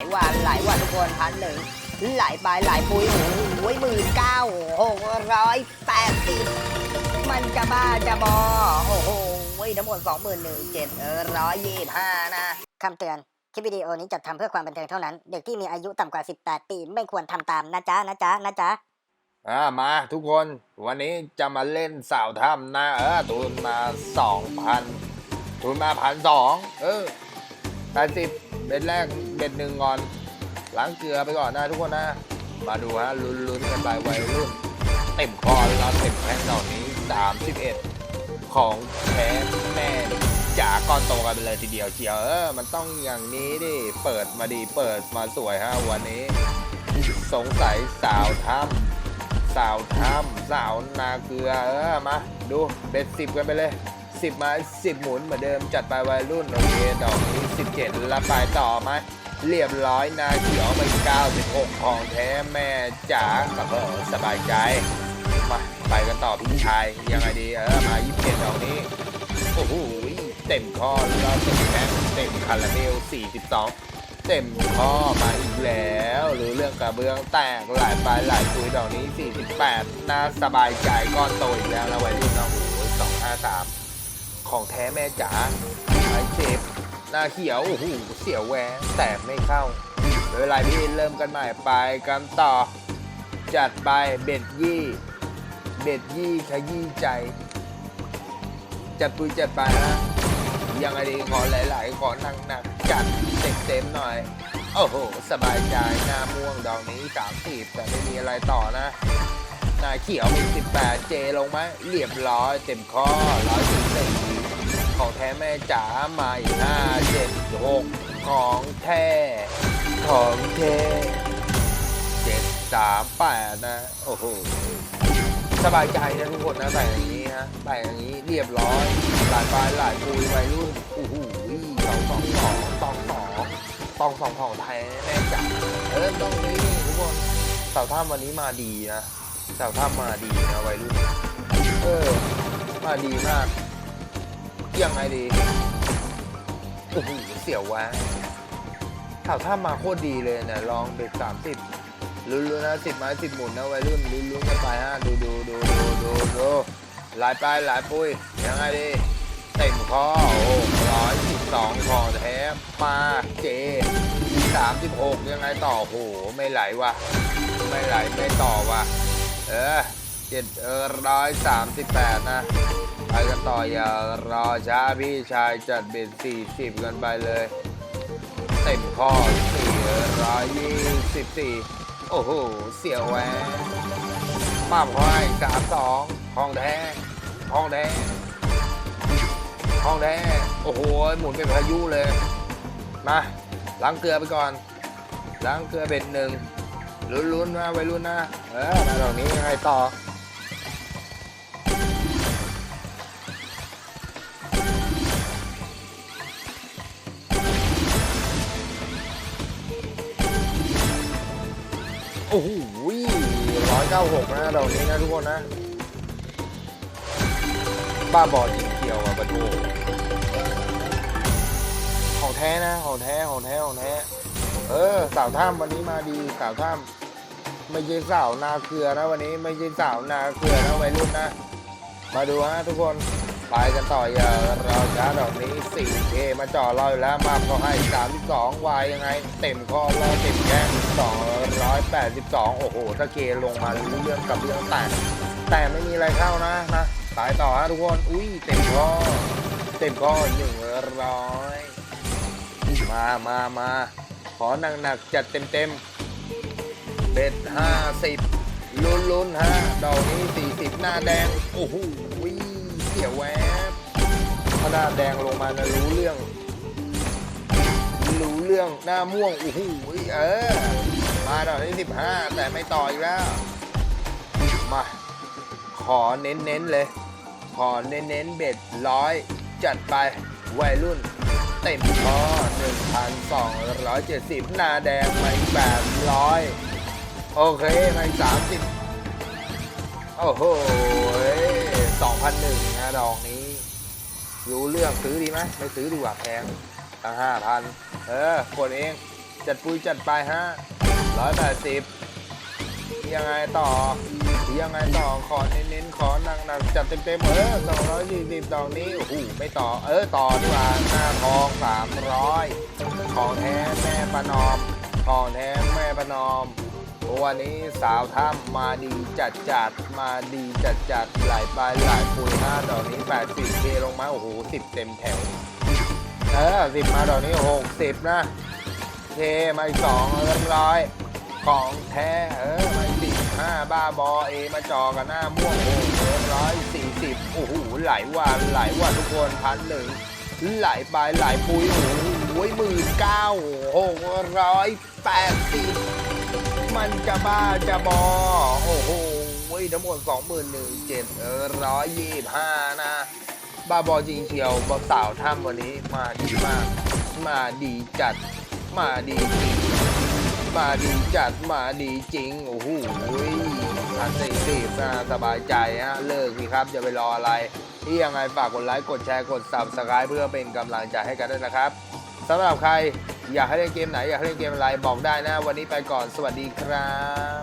หลายวันหลายวันทุกคนพันหนึ่งหลายใบหลายปุยโอ้โหหมื่นเก้าหกร้อยแปดสิบมันจะบ้าจะบอโอ้โหทั้งหมดสองหมื่นหนึ่งเจ็ดร้อยยี่ห้านะคำเตือน คลิปวิดีโอนี้จัดทำเพื่อความบันเทิงเท่านั้น เด็กที่มีอายุต่ำกว่า 18 ปีไม่ควรทำตามนะจ๊ะนะจ๊ะนะจ๊ะอ่ามาทุกคนวันนี้จะมาเล่นสาวถ้ำนะ เออทุนมาสองพันทุนมาพันสองเออแปดสิบ เบ็ดแรกเบ็ดหนึ่งก่อนล้างเกลือไปก่อนนะทุกคนนะ มาดูฮะลุ้นๆกันไปวัยรุ่นเต็มคอแล้วเต็มแข้งเหล่านี้สามสิบเอ็ดของแท้แม่จ๋าก้อนโตกันไปเลยทีเดียวเชียวเออมันต้องอย่างนี้ดิเปิดมาดีเปิดมาสวยฮะวันนี้ สงสัยสาวถ้ำสาวถ้ำสาวนาเกลือเออมาดูเบ็ดสิบกันไปเลย สิบมาสิบหมุนเหมือนเดิมจัดไปวัยรุ่นโอเคดอกนี้สิบเจ็ดละไปต่อไหมเรียบร้อยนาเขียวไปเก้าสิบหกของแท้แม่จ๋ากับเออสบายใจมาไปกันต่อพี่ชายยังไงดีเออมายี่สิบเจ็ดดอกนี้โอ้โหเต็มข้อแล้วเต็มแข้เต็มคาราเมลสี่สิบสองเต็มข้อมาอีกแล้วหรือเรื่องกระเบื้องแตกหลายปลายหลายคุยดอกนี้ 48น่าสบายใจก้อนโตอีกแล้วนะวัยรุ่นนะโอ้โหสองห้าสาม ของแท้แม่จ๋าไอเชฟหน้าเขียวโอ้โหเสียวแหวงแต่ไม่เข้าเป็นไรพี่เริ่มกันใหม่ไปกันต่อ จัดไปเบ็ดยี่เบ็ดยี่ขยี้ใจ จัดปุยจัดไปนะยังไงดีขอหลาย ๆ ขอหนักหนักๆจัดเต็มๆหน่อย โอ้โห สบายใจหน้าม่วงดอกนี้สามสิบแต่ไม่มีอะไรต่อนะหน้าเขียวมีสิบแปดเจลงไหมเรียบร้อยเต็มข้อร้อยสิบสี่ ของแท้แม่จ๋ามาอีกห้าเจ็ดหกของแท้ ของแท้เจ็ดสามแปดนะ โอ้โห สบายใจนะทุกคนนะแต่งอย่างนี้ฮะแต่งอย่างนี้เรียบร้อย หลายปลายหลายปุยวัยรุ่นโอ้โหสองสองสองสองสองตองสองของไทยแน่จัดเออต้องนี้ทุกคนสาวท่าวันนี้มาดีนะสาวท่ามาดีนะวัยรุ่นเออมาดีมาก ยังไงดีโอ้โหเสียววะสาวท่ามาโคตรดีเลยนะลองเบรกสามสิบลุ้นๆนะสิบไม้สิบหมุนนะวัยรุ่นลุ้นๆกันไปฮะดูดูดูดูดูดูหลายปลายหลายปุ้ยยังไงดีเต็มข้อโอ้ร้อยสิบสองขอแท้มาเจสามสิบหกยังไงต่อโหไม่ไหลว่ะไม่ไหลไม่ต่อว่ะเออ เจ็ดร้อยสามสิบแปดนะ ไปกันต่ออย่ารอช้าพี่ชายจัดเบ็ดสี่สิบกันไปเลยเต็มข้อสี่ร้อยยี่สิบสี่โอ้โห เสียวแหวนป้าพอยสามสองห้องแท้ห้องแท้ห้องแท้โอ้โห หมุนเป็นพายุเลย มาล้างเกลือไปก่อนล้างเกลือเป็นหนึ่งลุ้นๆนะไว้รุ่นนะ เออตรงนี้ยังไงต่อ อ้โหร้อยเก้าหกนะดอกนี้นะทุกคนนะ บ้าบอจริงเกี่ยวอะประโถของแท้นะของแท้ของแท้ของแท้ เออ สาวถ้ำวันนี้มาดีสาวถ้ำไม่ใช่สาวนาเกลือนะวันนี้ไม่ใช่สาวนาเกลือนะวัยรุ่นนะ มาดูฮะทุกคน ไปกันต่ออย่าเราช้าดอกนี้ 4K มาจ่อเราอยู่แล้วมาพอให้ 32วายยังไง เต็มข้อรอเต็มแก้ม282 โอ้โห ถ้าเคลงมารู้เรื่องกับเรื่องแต่แต่ไม่มีอะไรเข้านะนะสายต่อฮะทุกคน อุ้ยเต็มข้อเต็มข้อหนึ่งร้อยมามามาขอหนักๆจัดเต็มเต็มเบ็ดห้าสิบลุ้นลุ้นฮะดอกนี้สี่สิบหน้าแดง โอ้โห สียวแวบถ้าหน้าแดงลงมานะรู้เรื่อง รู้เรื่องหน้าม่วงโอ้โหเออ มาดอกที่สิบห้าแต่ไม่ต่ออีกแล้ว มา ขอเน้นๆเลย ขอเน้นๆเบ็ดร้อยจัดไปวัยรุ่น เต็มข้อ1,270 หน้าแดงไป800 โอเคไป30 โอ้โห 2,001นะดอกนี้ รู้เรื่องซื้อดีไหมไม่ซื้อดีกว่าแพงตั้ง5,000เออกดเอง จัดปุยจัดไปฮะร้อยแปดสิบยังไงต่อ ยังไงต่อ ขอเน้นๆ ขอหนักๆ จัดเต็มๆ เออสองร้อยยี่สิบดอกนี้ โอ้โห ไม่ต่อ เออ ต่อดีกว่าหน้าทองสามร้อยของแท้แม่ประนอม ของแท้แม่ประนอม วันนี้สาวถ้ำมาดีจัดจัดมาดีจัดจัดหลายปลายหลายปุยห้าดอกนี้แปดสิบเคลงมาโอ้โหสิบเต็มแถว เออสิบมาดอกนี้หกสิบนะเคมาอีกสองเรียบร้อยของแท้เออมาสี่ห้าบ้าบอเอมาจอกันหน้าม่วงโอ้โหเรียบร้อยสี่สิบโอ้โหหลายวันหลายวันทุกคนพันหนึ่งหลายปลายหลายปุยโอ้โหหมื่นเก้าหกร้อยแปดสิบ มันจะบ้าจะบอ โอ้โหทั้งหมดสองหมื่นหนึ่งเจ็ดร้อยยี่สิบห้านะ บ้าบอจริงเชียวบอสาวถ้ำวันนี้มาดีมาก มาดีจัด มาดีจริง มาดีจัด มาดีจริง โอ้โหพันสี่สิบนะสบายใจฮะ เลิกสิครับอย่าไปรออะไร ที่ยังไงฝากกดไลค์ กดแชร์ กด subscribe เพื่อเป็นกำลังใจให้กันด้วยนะครับสำหรับใคร อยากให้เล่นเกมไหน อยากให้เล่นเกมอะไรบอกได้นะ วันนี้ไปก่อนสวัสดีครับ